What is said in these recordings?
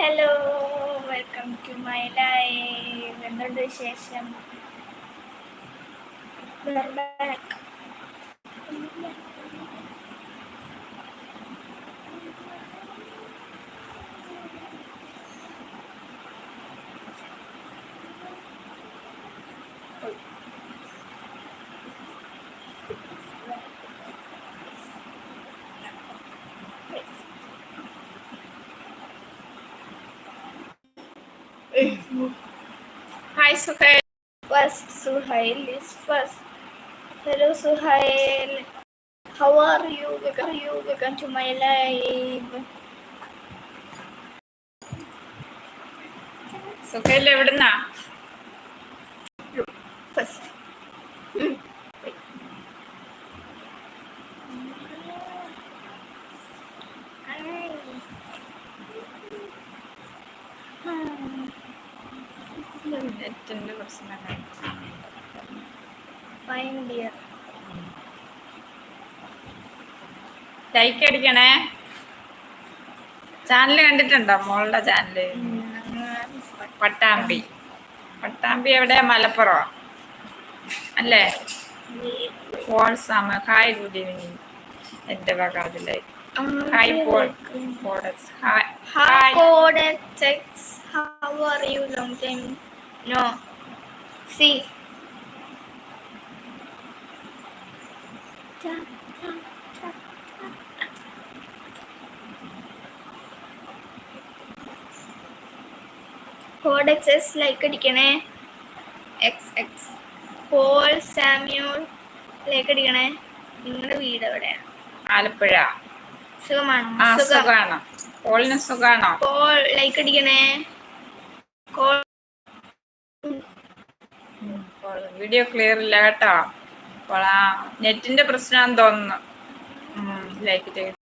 Hello welcome to my live എന്തുണ്ട് വിശേഷം? Hi Suhail. First Suhail is first. Hello Suhail. How are you? Welcome you. Welcome to my live. സുഖയില്ല എവിടുന്നാ First. Like അടിക്കണേ channel കണ്ടിട്ടുണ്ടോ മോളുടെ channel Pattambi. Pattambi എവിടെ? മലപ്പുറം. അല്ലേ? ഫോൾസാമ hi good evening എന്റെ വക അതിലേക്ക് hi Paul Paulus hi hi hi how are you long time time. No. Code X S like അടിക്കണേ. X X Paul Samuel like അടിക്കണേ. നിങ്ങളുടെ വീട് എവിടെയാണ് ആലപ്പുഴ. സുഖമാണോ? സുഖമാണോ പോളിന് സുഖാണോ. കോൾ ലൈക്ക് അടിക്കണേ. കോൾ വീഡിയോ ക്ലിയർ ഇല്ല കേട്ടോ. അപ്പോൾ ആ നെറ്റിന്റെ പ്രശ്നമാണെന്ന് തോന്നുന്നു. ലൈക്ക് ചെയ്ത്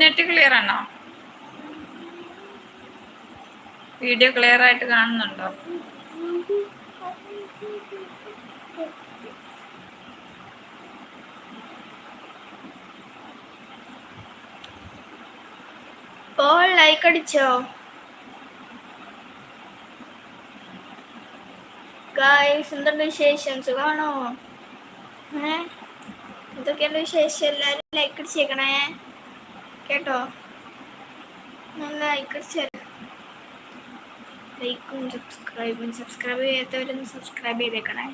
നെറ്റ് ക്ലിയർ ആണോ? വീഡിയോ ക്ലിയർ ആയിട്ട് കാണുന്നുണ്ടോ? പോൾ ലൈക്ക് അടിച്ചോ? ഗായ്സ് എന്തുണ്ട് വിശേഷം? സുഖമാണോ? ഏ? എന്തൊക്കെയുണ്ട് വിശേഷം? എല്ലാവരും ലൈക്ക് അടിച്ചേക്കണേ. കേട്ടോ? നല്ല ലൈക്ക് ലൈക്കും സബ്സ്ക്രൈബും സബ്സ്ക്രൈബ് ചെയ്യാത്തവരും സബ്സ്ക്രൈബ് ചെയ്തേക്കണേ.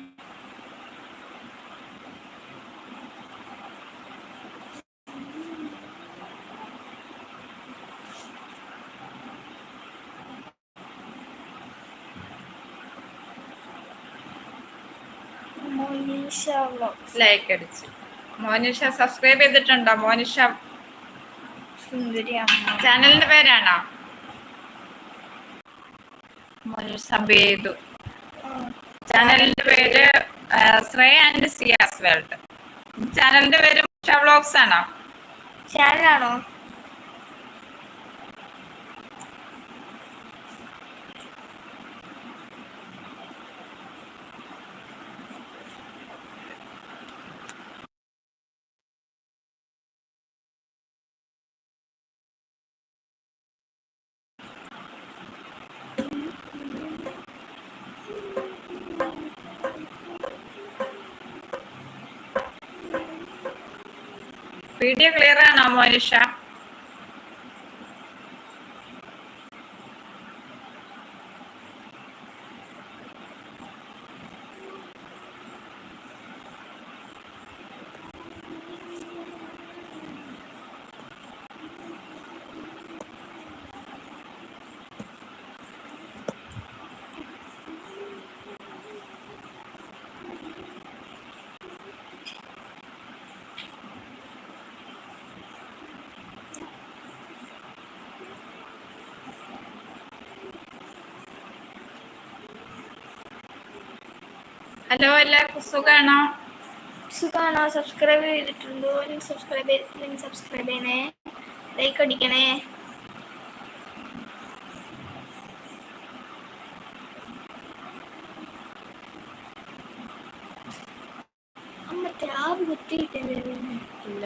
ലൈക്ക് അടിച്ചു. മോനിഷ സബ്സ്ക്രൈബ് ചെയ്തിട്ടുണ്ടോ? മോനിഷ ചാനലിന്റെ പേരാണോ? മോനിഷ ചാനലിന്റെ പേര് ശ്രേയ ആൻഡ് സിയാസ് വേൾഡ്. ചാനലിന്റെ പേര് ബ്ലോഗ്സ് ആണോ? ചാനലാണോ? വീഡിയോ ക്ലിയർ ആണോ മോനിഷ? ഹലോ എല്ലാവർക്കും സുഖമാണോ സുഖമാണോ സബ്സ്ക്രൈബ് ചെയ്തിട്ടുണ്ടോ? അല്ലെങ്കിൽ സബ്സ്ക്രൈബ് ചെയ്തിട്ടില്ലെങ്കിൽ സബ്സ്ക്രൈബ് ചെയ്യണേ. ലൈക്ക് അടിക്കണേ. അമ്മ ടാബ് കുത്തിയിട്ടില്ല.